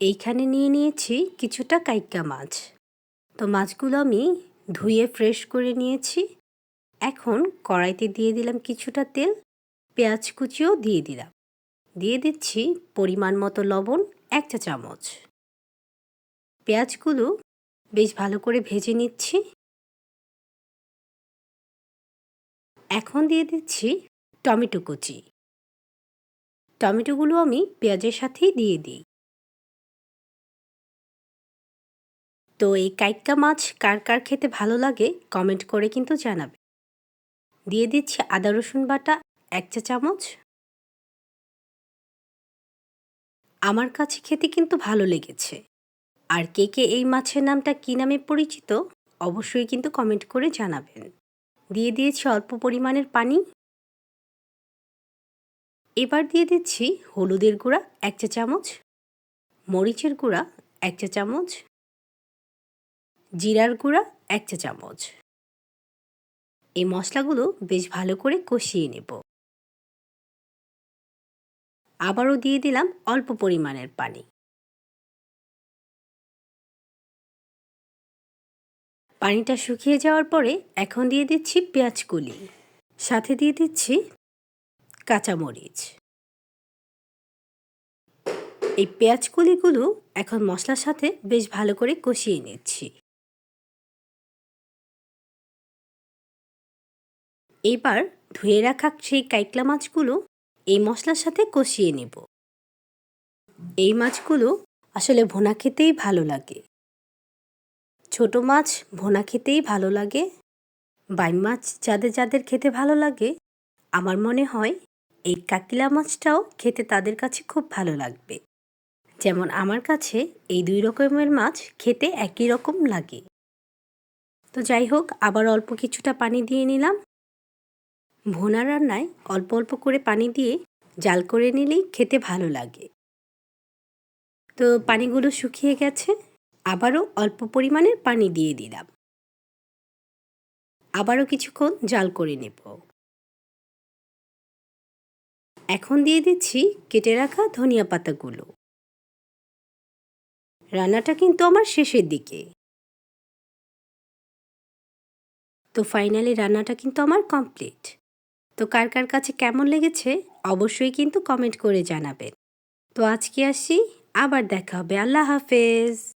এইখানে নিয়ে নিয়েছি কিছুটা কাইক্কা মাছ। তো মাছগুলো আমি ধুয়ে ফ্রেশ করে নিয়েছি। এখন কড়াইতে দিয়ে দিলাম কিছুটা তেল, পেঁয়াজ কুচিও দিয়ে দিলাম। দিয়ে দিচ্ছি পরিমাণ মতো লবণ, এক চা চামচ। পেঁয়াজগুলো বেশ ভালো করে ভেজে নিচ্ছি। এখন দিয়ে দিচ্ছি টমেটো কুচি। টমেটোগুলো আমি পেঁয়াজের সাথেই দিয়ে দিই। তো এই কাইক্কা মাছ কার কার খেতে ভালো লাগে কমেন্ট করে কিন্তু জানাবে। দিয়ে দিচ্ছি আদা, রসুন বাটা, এক চা চামচ। আমার কাছে খেতে কিন্তু ভালো লেগেছে। আর কে কে এই মাছের নামটা কী নামে পরিচিত অবশ্যই কিন্তু কমেন্ট করে জানাবেন। দিয়ে দিয়েছি অল্প পরিমাণের পানি। এবার দিয়ে দিচ্ছি হলুদের গুঁড়া, এক চা চামচ। মরিচের গুঁড়া, এক চা চামচ। জিরার গুঁড়া, এক চা চামচ। এই মশলাগুলো বেশ ভালো করে কষিয়ে নেব। আবারও দিয়ে দিলাম অল্প পরিমাণের পানি। পানিটা শুকিয়ে যাওয়ার পরে এখন দিয়ে দিচ্ছি পেঁয়াজ কুলি। সাথে দিয়ে দিচ্ছি কাঁচামরিচ এই পেঁয়াজ কুলিগুলো এখন মশলার সাথে বেশ ভালো করে কষিয়ে নিচ্ছি। এবার ধুয়ে রাখা সেই কাইকলা মাছগুলো এই মশলার সাথে কষিয়ে নেব। এই মাছগুলো আসলে ভোনা খেতেই ভালো লাগে। ছোট মাছ ভোনা খেতেই ভালো লাগে। বাইম মাছ যাদের যাদের খেতে ভালো লাগে, আমার মনে হয় এই কাকিলা মাছটাও খেতে তাদের কাছে খুব ভালো লাগবে। যেমন আমার কাছে এই দুই রকমের মাছ খেতে একই রকম লাগে। তো যাই হোক, আবার অল্প কিছুটা পানি দিয়ে নিলাম। ভোনা রান্নায় অল্প অল্প করে পানি দিয়ে জাল করে নিলেই খেতে ভালো লাগে। তো পানিগুলো শুকিয়ে গেছে, আবারও অল্প পরিমাণের পানি দিয়ে দিলাম। আবারও কিছুক্ষণ জাল করে নেব। এখন দিয়ে দিচ্ছি কেটে রাখা ধনিয়া পাতাগুলো। রান্নাটা কিন্তু আমার শেষের দিকে। তো ফাইনালি রান্নাটা কিন্তু আমার কমপ্লিট। তো কার কার কাছে কেমন লেগেছে অবশ্যই কিন্তু কমেন্ট করে জানাবেন। তো আজকে আসি, আবার দেখা হবে। আল্লাহ হাফেজ।